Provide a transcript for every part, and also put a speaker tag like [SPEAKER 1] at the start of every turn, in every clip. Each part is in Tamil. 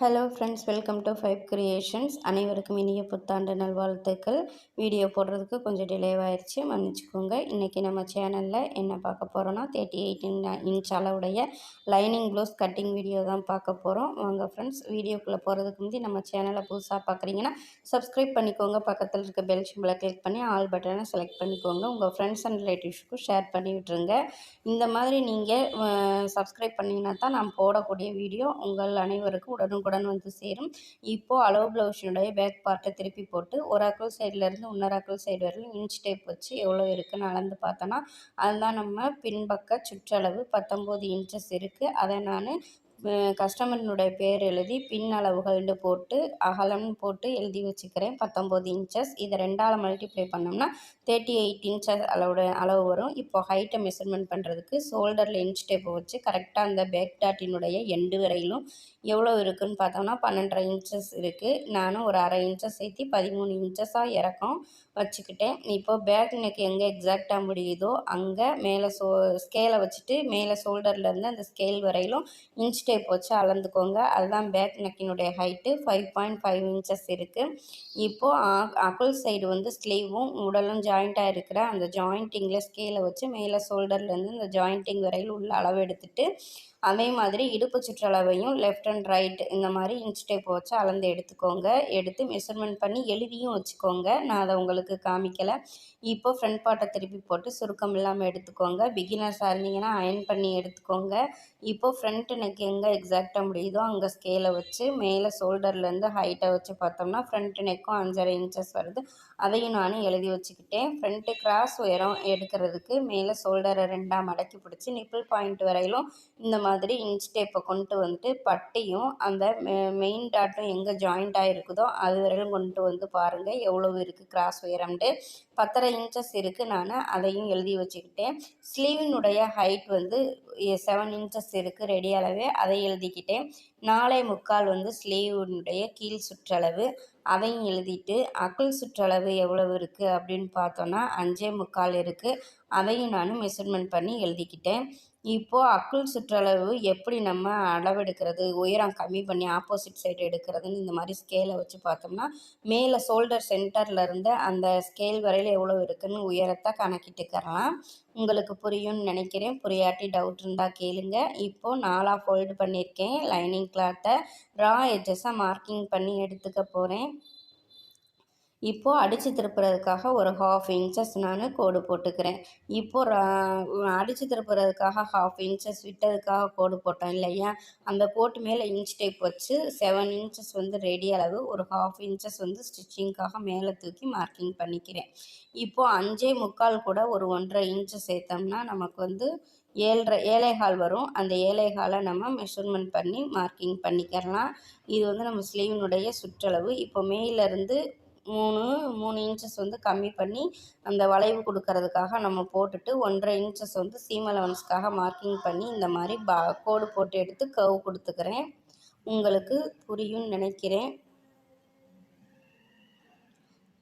[SPEAKER 1] Hello friends welcome to five creations அனைவருக்கும் இனிய புத்தாண்டு நல்வாழ்த்துக்கள். வீடியோ போடுறதுக்கு கொஞ்சம் டிலேவாயிருச்சு மன்னிச்சுக்கோங்க. இன்றைக்கி நம்ம சேனலில் என்ன பார்க்க போகிறோன்னா தேர்ட்டி எயிட்டின் இன்ச் அளவுடைய லைனிங் ப்ளவுஸ் கட்டிங் வீடியோ தான் பார்க்க போகிறோம் வாங்க ஃப்ரெண்ட்ஸ் வீடியோக்குள்ளே போகிறதுக்கு முந்தி நம்ம சேனலை புதுசாக பார்க்குறீங்கன்னா சப்ஸ்கிரைப் பண்ணிக்கோங்க. பக்கத்தில் இருக்க பெல் சிம்பிளை கிளிக் பண்ணி ஆல் பட்டனை செலக்ட் பண்ணிக்கோங்க. உங்கள் ஃப்ரெண்ட்ஸ் அண்ட் ரிலேட்டிவ்ஸ்க்கும் ஷேர் பண்ணி விட்டுருங்க. இந்த மாதிரி நீங்கள் சப்ஸ்கிரைப் பண்ணிங்கன்னா தான் நான் போடக்கூடிய வீடியோ உங்கள் அனைவருக்கும் உடனுக்குடன் உடனுக்குடன் வந்து சேரும். இப்போது அளவு ப்ளவுஸினுடைய பேக் பார்ட்டை திருப்பி போட்டு ஒரு அக்கல் சைட்லேருந்து இன்னொரு அக்கல் சைடு வரையும் இன்ச் டேப் வச்சு எவ்வளோ இருக்குன்னு அளந்து பார்த்தோன்னா அதுதான் நம்ம பின்பக்க சுற்றளவு பத்தொம்போது இன்ச்சஸ் இருக்குது அதை நான் கஸ்டமரினுடைய பேர் எழுதி பின் அளவுகள்னு போட்டு அகலம்னு போட்டு எழுதி வச்சுக்கிறேன். பத்தொம்போது இன்ச்சஸ் இதை ரெண்டால் மல்டிப்ளை பண்ணோம்னா தேர்ட்டி எயிட் இன்ச்சஸ் அளவோட அளவு வரும். இப்போ ஹைட்டை மெஷர்மெண்ட் பண்ணுறதுக்கு ஷோல்டரில் இன்ச் டேப்பை வச்சு கரெக்டாக அந்த பேக் டாட்டினுடைய எண்டு வரையிலும் எவ்வளோ இருக்குதுன்னு பார்த்தோம்னா பன்னெண்டரை இன்ச்சஸ் இருக்குது நானும் ஒரு அரை இன்ச்சஸ் சேர்த்து பதிமூணு இன்ச்சஸாக இறக்கம் வச்சுக்கிட்டேன். இப்போ பேக் நெக் எங்கே எக்ஸாக்டாக முடியுதோ அங்கே மேலே சோ ஸ்கேலை வச்சுட்டு மேலே ஷோல்டர்லேருந்து அந்த ஸ்கேல் வரையிலும் இன்ச் டேப் வச்சு அளந்துக்கோங்க. அதுதான் back நெக்கினுடைய height five point five inches இருக்குது இப்போது அக்குள் சைடு வந்து ஸ்லீவும் உடலும் ஜாயிண்ட்டாக இருக்கிற அந்த ஜாயிண்டிங்கில் ஸ்கேலை வச்சு மேலே ஷோல்டர்லேருந்து இந்த ஜாயிண்டிங் வரையில் உள்ள அளவு எடுத்துகிட்டு அதே மாதிரி இடுப்பு சுற்றளவையும் லெஃப்ட் அண்ட் ரைட் இந்த மாதிரி இன்ச் டேப் வச்சு அளந்து எடுத்துக்கோங்க. எடுத்து மெஷர்மெண்ட் பண்ணி எழுதியும் வச்சுக்கோங்க. நான் அதை உங்களுக்கு காமிக்கலை. இப்போ ஃப்ரண்ட் பாட்டை திருப்பி போட்டு சுருக்கம் இல்லாமல் எடுத்துக்கோங்க. பிகினர்ஸாக இருந்தீங்கன்னா அயன் பண்ணி எடுத்துக்கோங்க. இப்போது ஃப்ரண்ட் நெக் எங்கே எக்ஸாக்டாக முடியுதோ அங்கே ஸ்கேலை வச்சு மேலே ஷோல்டர்லேருந்து ஹைட்டை வச்சு பார்த்தோம்னா ஃப்ரண்ட் நெக்கும் அஞ்சரை இன்ச்சஸ் வருது. அதையும் நானும் எழுதி வச்சுக்கிட்டேன். ஃப்ரண்ட்டு கிராஸ் உயரம் எடுக்கிறதுக்கு மேலே ஷோல்டரை ரெண்டாக மடக்கி பிடிச்சி நிப்பிள் பாயிண்ட் வரையிலும் இந்த மாதிரி மாதிரி டேப்பை கொண்டு வந்துட்டு பட்டியும் அந்த மெயின் டாட்டும் எங்கே ஜாயிண்ட் ஆகிருக்குதோ அது வரையிலும் கொண்டு வந்து பாருங்கள் எவ்வளோ இருக்குது கிராஸ் உயரம்ட்டு பத்தரை இன்ச்சஸ் இருக்குது நான் அதையும் எழுதி வச்சுக்கிட்டேன். ஸ்லீவினுடைய ஹைட் வந்து செவன் இன்ச்சஸ் இருக்குது ரெடி அளவே. அதை எழுதிக்கிட்டேன். நாலே முக்கால் வந்து ஸ்லீவினுடைய கீழ் சுற்றளவு. அதையும் எழுதிட்டு அக்குள் சுற்றளவு எவ்வளவு இருக்குது அப்படின்னு பார்த்தோன்னா அஞ்சே முக்கால் இருக்குது அதையும் நான் மெஷர்மெண்ட் பண்ணி எழுதிக்கிட்டேன். இப்போது அக்குள் சுற்றளவு எப்படி நம்ம அளவெடுக்கிறது? உயரம் கம்மி பண்ணி ஆப்போசிட் சைடு எடுக்கிறதுன்னு இந்த மாதிரி ஸ்கேலை வச்சு பார்த்தோம்னா மேலே ஷோல்டர் சென்டரில் இருந்து அந்த ஸ்கேல் வரையில் எவ்வளோ இருக்குதுன்னு உயரத்தை கணக்கிட்டுக்கிறலாம் உங்களுக்கு புரியும்னு நினைக்கிறேன். புரியாட்டி டவுட் இருந்தால் கேளுங்க. இப்போது நாலாக ஃபோல்டு பண்ணியிருக்கேன். லைனிங் கிளாத்தை ரா எட்ஜஸை மார்க்கிங் பண்ணி எடுத்துக்க போகிறேன் இப்போது அடித்து திருப்புறதுக்காக ஒரு ஹாஃப் இன்ச்சஸ் நான் கோடு போட்டுக்கிறேன். இப்போது அடித்து திருப்புறதுக்காக ஹாஃப் இன்ச்சஸ் விட்டதுக்காக கோடு போட்டோம் இல்லையா? அந்த கோட்டு மேலே இன்ச் டேப் வச்சு செவன் இன்ச்சஸ் வந்து ரெடி அளவு ஒரு ஹாஃப் இன்ச்சஸ் வந்து ஸ்டிச்சிங்க்காக மேலே தூக்கி மார்க்கிங் பண்ணிக்கிறேன். இப்போது அஞ்சே முக்கால் கூட ஒரு ஒன்றரை இன்ச்சு சேர்த்தோம்னா நமக்கு வந்து ஏழரை ஏழைகால் வரும். அந்த ஏழைகாலை நம்ம மெஷர்மெண்ட் பண்ணி மார்க்கிங் பண்ணிக்கிறலாம். இது வந்து நம்ம ஸ்லீவினுடைய சுற்றளவு. இப்போ மேலேருந்து மூணு மூணு இன்ச்சஸ் வந்து கம்மி பண்ணி அந்த வளைவு கொடுக்கறதுக்காக நம்ம போட்டுட்டு ஒன்றரை இன்ச்சஸ் வந்து சீம் அலவன்ஸ்க்காக மார்க்கிங் பண்ணி இந்த மாதிரி பா கோடு போட்டு எடுத்து கவ் கொடுத்துக்கிறேன். உங்களுக்கு புரியும்னு நினைக்கிறேன்.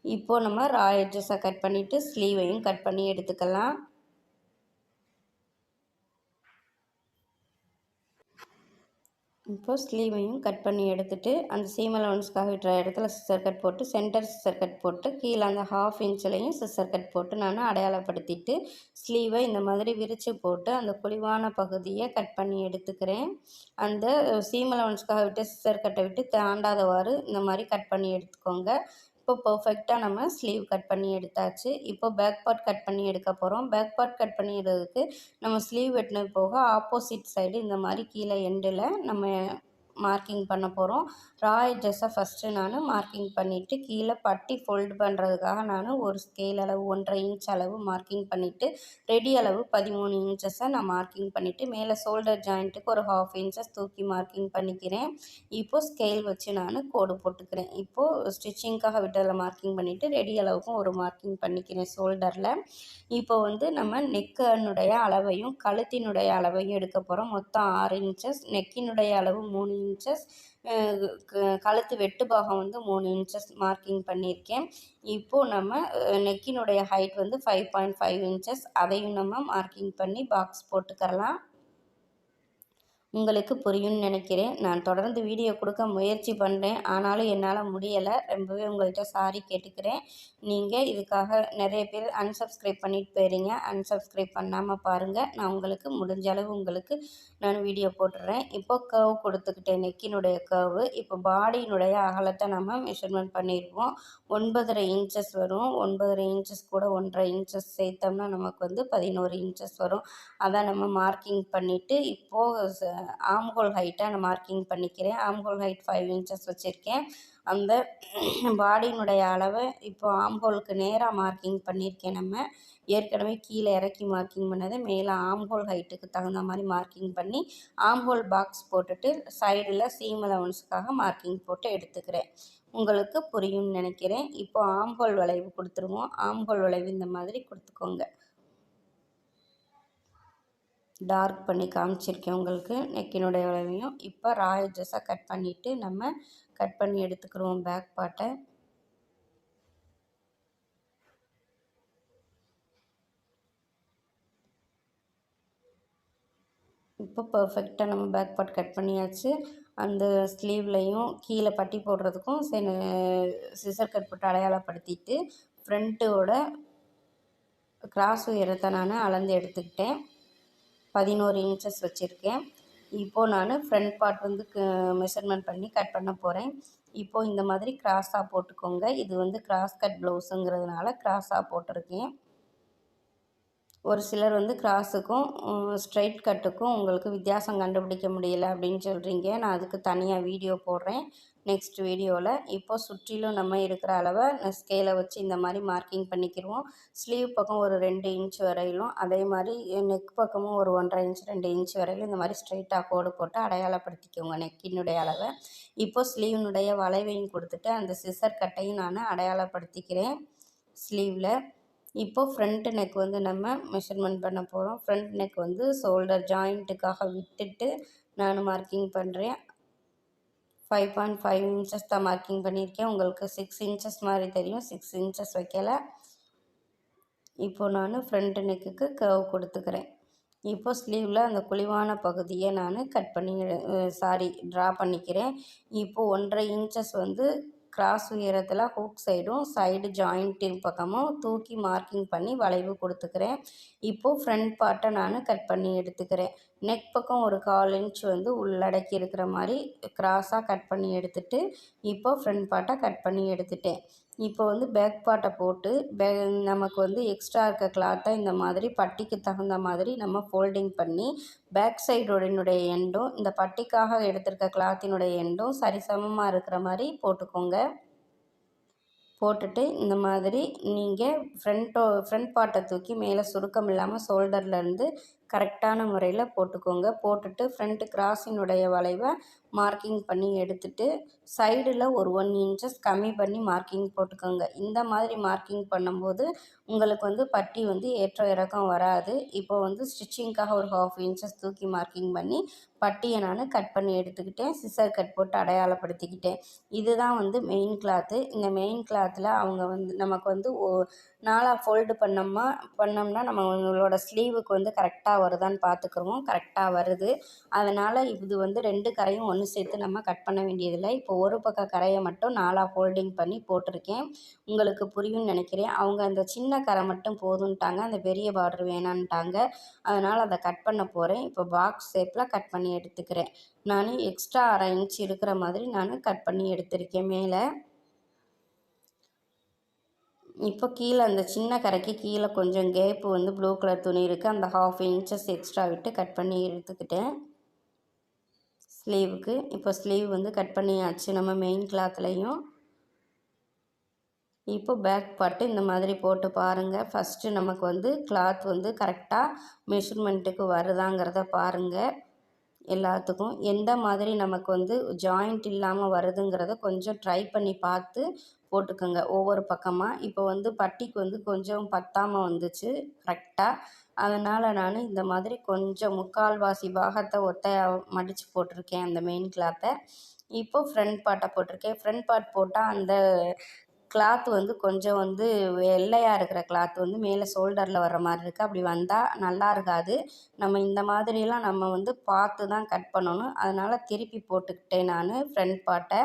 [SPEAKER 1] இப்போது நம்ம ரா எட்ஜஸை கட் பண்ணிவிட்டு ஸ்லீவையும் கட் பண்ணி எடுத்துக்கலாம். இப்போது ஸ்லீவையும் கட் பண்ணி எடுத்துகிட்டு அந்த சீம் அலவன்ஸ்க்காக விட்டுற இடத்துல சிஸ்டர் கட் போட்டு சென்டர் சிஸ்டர் கட் போட்டு கீழே அந்த ஹாஃப் இன்ச்சிலையும் சிஸ்டர் கட் போட்டு நான் அடையாளப்படுத்திட்டு ஸ்லீவை இந்த மாதிரி விரித்து போட்டு அந்த குழிவான பகுதியை கட் பண்ணி எடுத்துக்கிறேன். அந்த சீம் அலவன்ஸ்க்காக விட்டு சிஸ்டர் கட்டை விட்டு தாண்டாதவாறு இந்த மாதிரி கட் பண்ணி எடுத்துக்கோங்க. இப்போ பர்ஃபெக்டாக நம்ம ஸ்லீவ் கட் பண்ணி எடுத்தாச்சு. இப்போ பேக் பார்ட் கட் பண்ணி எடுக்க போகிறோம் பேக் பார்ட் கட் பண்ணிடுறதுக்கு நம்ம ஸ்லீவ் வெட்டினது போக ஆப்போசிட் சைடு இந்த மாதிரி கீழே எண்டில் நம்ம மார்க்கிங் பண்ண போகிறோம் ராய் ட்ரெஸ்ஸை ஃபஸ்ட்டு நான் மார்க்கிங் பண்ணிவிட்டு கீழே பட்டி ஃபோல்டு பண்ணுறதுக்காக நான் ஒரு ஸ்கேல் அளவு ஒன்றரை இன்ச் அளவு மார்க்கிங் பண்ணிவிட்டு ரெடி அளவு பதிமூணு இன்ச்சஸை நான் மார்க்கிங் பண்ணிவிட்டு மேலே ஷோல்டர் ஜாயிண்ட்டுக்கு ஒரு ஹாஃப் இன்ச்சஸ் தூக்கி மார்க்கிங் பண்ணிக்கிறேன். இப்போது ஸ்கேல் வச்சு நான் கோடு போட்டுக்கிறேன். இப்போது ஸ்டிச்சிங்க்காக விட்டதில் மார்க்கிங் பண்ணிவிட்டு ரெடி அளவுக்கும் ஒரு மார்க்கிங் பண்ணிக்கிறேன் ஷோல்டரில் இப்போ வந்து நம்ம நெக்கனுடைய அளவையும் கழுத்தினுடைய அளவையும் எடுக்க போகிறோம் மொத்தம் ஆறு இன்ச்சஸ் நெக்கினுடைய அளவு மூணு இன்ச்சஸ் கழுத்து வெட்டு பாகம் வந்து மூணு இன்ச்சஸ் மார்க்கிங் பண்ணியிருக்கேன். இப்போது நம்ம நெக்கினுடைய ஹைட் வந்து ஃபைவ் பாயிண்ட் ஃபைவ் இன்ச்சஸ் அதையும் நம்ம மார்க்கிங் பண்ணி பாக்ஸ் போட்டுக்கரலாம் உங்களுக்கு புரியும்னு நினைக்கிறேன். நான் தொடர்ந்து வீடியோ கொடுக்க முயற்சி பண்ணுறேன் ஆனாலும் என்னால் முடியலை. ரொம்பவே உங்கள்கிட்ட சாரி கேட்டுக்கிறேன். நீங்கள் இதுக்காக நிறைய பேர் அன்சப்ஸ்கிரைப் பண்ணிட்டு போயிடுங்க அன்சப்ஸ்கிரைப் பண்ணாமல் பாருங்கள் நான் உங்களுக்கு முடிஞ்ச அளவு உங்களுக்கு நான் வீடியோ போட்டுடுறேன் இப்போ கர்வ் கொடுத்துக்கிட்டேன் நெக்கினுடைய கர்வு இப்போ பாடியினுடைய அகலத்தை நம்ம மெஷர்மெண்ட் பண்ணியிருப்போம் ஒன்பதரை இன்ச்சஸ் வரும். ஒன்பதரை இன்ச்சஸ் கூட ஒன்றரை இன்ச்சஸ் சேர்த்தோம்னா நமக்கு வந்து பதினோரு இன்ச்சஸ் வரும். அதான் நம்ம மார்க்கிங் பண்ணிவிட்டு இப்போது ஆம்கோல் ஹைட்டை நான் மார்க்கிங் பண்ணிக்கிறேன். ஆம்கோல் ஹைட் ஃபைவ் இன்ச்சஸ் வச்சுருக்கேன். அந்த பாடியினுடைய அளவை இப்போ ஆம்ஹோலுக்கு நேராக மார்க்கிங் பண்ணியிருக்கேன் நம்ம. ஏற்கனவே கீழே இறக்கி மார்க்கிங் பண்ணது. மேலே ஆம்ஹோல் ஹைட்டுக்கு தகுந்த மாதிரி மார்க்கிங் பண்ணி ஆம்ஹோல் பாக்ஸ் போட்டுட்டு சைடில் சீம் அலவன்ஸுக்காக மார்க்கிங் போட்டு எடுத்துக்கிறேன். உங்களுக்கு புரியும்னு நினைக்கிறேன். இப்போ ஆம்ஹோல் வளைவு கொடுத்துருவோம். ஆம்ஹோல் வளைவு இந்த மாதிரி கொடுத்துக்கோங்க. டார்க் பண்ணி காமிச்சிருக்கேன் உங்களுக்கு நெக்கினுடைய வளைவையும். இப்போ ராயல் ஜஸ்ஸாக கட் பண்ணிவிட்டு நம்ம கட் பண்ணி எடுத்துக்கிறோம் பேக் பாட்டை இப்போ பர்ஃபெக்டாக நம்ம பேக் பார்ட் கட் பண்ணியாச்சு. அந்த ஸ்லீவ்லையும் கீழே பட்டி போடுறதுக்கும் சே சிசர் கட் போட்டு அடையாளப்படுத்திட்டு ஃப்ரண்ட்டோட கிராஸ் உயரத்தை நான் அளந்து எடுத்துக்கிட்டேன். பதினோரு இன்ச்சஸ் வச்சுருக்கேன். இப்போது நான் ஃப்ரண்ட் பார்ட் வந்து மெஷர்மெண்ட் பண்ணி கட் பண்ண போகிறேன் இப்போது இந்த மாதிரி கிராஸாக போட்டுக்கோங்க. இது வந்து கிராஸ் கட் ப்ளவுஸுங்கிறதுனால கிராஸாக போட்டிருக்கேன். ஒரு சிலர் வந்து கிராஸுக்கும் ஸ்ட்ரைட் கட்டுக்கும் உங்களுக்கு வித்தியாசம் கண்டுபிடிக்க முடியல அப்படின்னு சொல்கிறீங்க நான் அதுக்கு தனியாக வீடியோ போடுறேன். நெக்ஸ்ட் வீடியோவில் இப்போது சுற்றிலும் நம்ம இருக்கிற அளவை ஸ்கேலை வச்சு இந்த மாதிரி மார்க்கிங் பண்ணிக்கிடுவோம் ஸ்லீவ் பக்கம் ஒரு ரெண்டு இன்ச் வரையிலும் அதே மாதிரி நெக் பக்கமும் ஒரு ஒன்றரை இன்ச் ரெண்டு இன்ச் வரையிலும் இந்த மாதிரி ஸ்ட்ரைட்டாக கோடு போட்டு அடையாளப்படுத்திக்கோங்க நெக்கினுடைய அளவை. இப்போது ஸ்லீவினுடைய வளைவையும் கொடுத்துட்டு அந்த சிசர் கட்டையும் நான் அடையாளப்படுத்திக்கிறேன். ஸ்லீவில் இப்போது ஃப்ரண்ட் நெக் வந்து நம்ம மெஷர்மெண்ட் பண்ண போகிறோம் ஃப்ரண்ட் நெக் வந்து ஷோல்டர் ஜாயிண்ட்டுக்காக விட்டுட்டு நான் மார்க்கிங் பண்ணுறேன் ஃபைவ் பாயிண்ட் ஃபைவ் இன்ச்சஸ் தான் மார்க்கிங் பண்ணியிருக்கேன். உங்களுக்கு சிக்ஸ் இன்ச்சஸ் மாதிரி தெரியும். சிக்ஸ் இன்ச்சஸ் வைக்கலை. இப்போது நான் ஃப்ரண்ட் நெக்குக்கு கர்வ் கொடுத்துக்கிறேன். இப்போ ஸ்லீவில் அந்த குழிவான பகுதியை நான் கட் பண்ணி சாரி ட்ரா பண்ணிக்கிறேன். இப்போது ஒன்றரை இன்ச்சஸ் வந்து கிராஸ் உயரத்தில் ஹூக் சைடும் சைடு ஜாயிண்ட்டின் பக்கமும் தூக்கி மார்க்கிங் பண்ணி வளைவு கொடுத்துக்கிறேன். இப்போது ஃப்ரண்ட் பார்ட்டை நான் கட் பண்ணி எடுத்துக்கிறேன். நெக் பக்கம் ஒரு கால் இன்ச் வந்து உள்ளடக்கி இருக்கிற மாதிரி கிராஸாக கட் பண்ணி எடுத்துட்டு இப்போது ஃப்ரண்ட் பார்ட்டை கட் பண்ணி எடுத்துட்டேன். இப்போ வந்து பேக் பார்ட்டை போட்டு பே நமக்கு வந்து எக்ஸ்ட்ரா இருக்க கிளாத்தை இந்த மாதிரி பட்டிக்கு தகுந்த மாதிரி நம்ம ஃபோல்டிங் பண்ணி பேக் சைடோடனுடைய எண்டும் இந்த பட்டிக்காக எடுத்திருக்க கிளாத்தினுடைய எண்டும் சரிசமமாக இருக்கிற மாதிரி போட்டுக்கோங்க. போட்டுட்டு இந்த மாதிரி நீங்கள் ஃப்ரண்ட்டோ ஃப்ரண்ட் பார்ட்டை தூக்கி மேலே சுருக்கம் இல்லாமல் ஷோல்டர்லேருந்து கரெக்டான முறையில் போட்டுக்கோங்க. போட்டுட்டு ஃப்ரண்ட் கிராஸினுடைய வளைவை மார்க்கிங் பண்ணி எடுத்துட்டு சைடில் ஒரு ஒன் இன்ச்சஸ் கம்மி பண்ணி மார்க்கிங் போட்டுக்கோங்க. இந்த மாதிரி மார்க்கிங் பண்ணும்போது உங்களுக்கு வந்து பட்டி வந்து ஏற்ற இறக்கம் வராது. இப்போ வந்து ஸ்டிச்சிங்க்காக ஒரு ஹாஃப் இன்ச்சஸ் தூக்கி மார்க்கிங் பண்ணி பட்டியை நான் கட் பண்ணி எடுத்துக்கிட்டேன். சிசர் கட் போட்டு அடையாளப்படுத்திக்கிட்டேன். இதுதான் வந்து மெயின் கிளாத்து இந்த மெயின் கிளாத்தில் அவங்க வந்து நமக்கு வந்து ஓ ஃபோல்டு பண்ணோமா பண்ணோம்னா நம்மளோட ஸ்லீவுக்கு வந்து கரெக்டாக வருதான்னு பார்த்துக்குறோம். கரெக்டாக வருது. அதனால் இது வந்து ரெண்டு கரையும் ஒன்று சேர்த்து நம்ம கட் பண்ண வேண்டியதில்லை. இப்போ ஒரு பக்க கரையை மட்டும் நாலாக ஃபோல்டிங் பண்ணி போட்டிருக்கேன். உங்களுக்கு புரியும்னு நினைக்கிறேன். அவங்க அந்த சின்ன கரை மட்டும் போதுன்ட்டாங்க அந்த பெரிய பார்டர் வேணான்ட்டாங்க. அதனால் அதை கட் பண்ண போகிறேன் இப்போ பாக்ஸ் ஷேப்பில் கட் பண்ணி எடுத்துக்கிறேன். நான் எக்ஸ்ட்ரா அரை இன்ச் இருக்கிற மாதிரி நான் கட் பண்ணி எடுத்திருக்கேன் மேலே. இப்போ கீழே அந்த சின்ன கரைக்கு கீழே கொஞ்சம் கேப்பு வந்து ப்ளூ கலர் துணி இருக்குது அந்த ஹாஃப் இன்ச்சஸ் எக்ஸ்ட்ரா விட்டு கட் பண்ணி எடுத்துக்கிட்டேன். ஸ்லீவுக்கு இப்போ ஸ்லீவ் வந்து கட் பண்ணியாச்சு நம்ம மெயின் கிளாத்லேயும் இப்போ பேக் பார்ட்டு இந்த மாதிரி போட்டு பாருங்கள் ஃபஸ்ட்டு நமக்கு வந்து கிளாத் வந்து கரெக்டாக மெஷர்மெண்ட்டுக்கு வருதாங்கிறத பாருங்கள் எல்லாத்துக்கும். எந்த மாதிரி நமக்கு வந்து ஜாயிண்ட் இல்லாமல் வருதுங்கிறத கொஞ்சம் ட்ரை பண்ணி பார்த்து போட்டுக்கோங்க ஒவ்வொரு பக்கமாக இப்போ வந்து பட்டிக்கு வந்து கொஞ்சம் பத்தாமல் வந்துச்சு கரெக்டாக அதனால் நான் இந்த மாதிரி கொஞ்சம் முக்கால்வாசி பாகத்தை ஒத்தையாக மடித்து போட்டிருக்கேன் அந்த மெயின் கிளாத்தை இப்போ ஃப்ரண்ட் பார்ட்டை போட்டிருக்கேன். ஃப்ரண்ட் பார்ட் போட்டால் அந்த கிளாத் வந்து கொஞ்சம் வந்து வெள்ளையாக இருக்கிற கிளாத் வந்து மேலே ஷோல்டரில் வர மாதிரி இருக்குது அப்படி வந்தால் நல்லா இருக்காது. நம்ம இந்த மாதிரிலாம் நம்ம வந்து பார்த்து தான் கட் பண்ணணும். அதனால் திருப்பி போட்டுக்கிட்டேன் நான் ஃப்ரண்ட் பார்ட்டை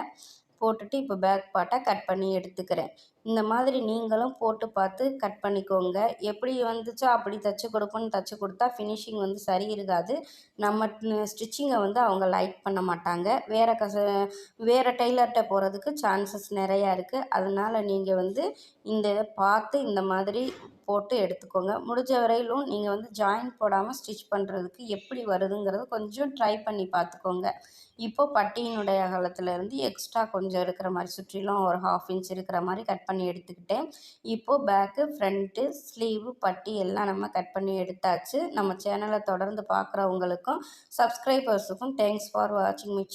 [SPEAKER 1] போட்டுட்டு இப்போ பேக் பார்ட்டை கட் பண்ணி எடுத்துக்கிறேன். இந்த மாதிரி நீங்களும் போட்டு பார்த்து கட் பண்ணிக்கோங்க. எப்படி வந்துச்சோ அப்படி தைச்சி கொடுப்போன்னு தைச்சி கொடுத்தா ஃபினிஷிங் வந்து சரி இருக்காது. நம்ம ஸ்டிச்சிங்கை வந்து அவங்க லைக் பண்ண மாட்டாங்க. வேறு கச வேறு டெய்லர்கிட்ட போகிறதுக்கு சான்சஸ் நிறையா இருக்குது அதனால் நீங்கள் வந்து இந்த இதை பார்த்து இந்த மாதிரி போட்டு எடுத்துக்கோங்க. முடிஞ்ச வரையிலும் நீங்கள் வந்து ஜாயின் போடாமல் ஸ்டிச் பண்ணுறதுக்கு எப்படி வருதுங்கிறத கொஞ்சம் ட்ரை பண்ணி பார்த்துக்கோங்க. இப்போ பட்டியினுடைய அகலத்துலேருந்து எக்ஸ்ட்ரா கொஞ்சம் இருக்கிற மாதிரி சுற்றிலும் ஒரு ஹாஃப் இன்ச் இருக்கிற மாதிரி கட் பண்ணி எடுத்துக்கிட்டேன். இப்போது பேக்கு ஃப்ரண்ட்டு ஸ்லீவு பட்டி எல்லாம் நம்ம கட் பண்ணி எடுத்தாச்சு. நம்ம சேனலை தொடர்ந்து பார்க்குறவங்களுக்கும் சப்ஸ்கிரைபர்ஸுக்கும் தேங்க்ஸ் ஃபார் வாட்சிங் மிச்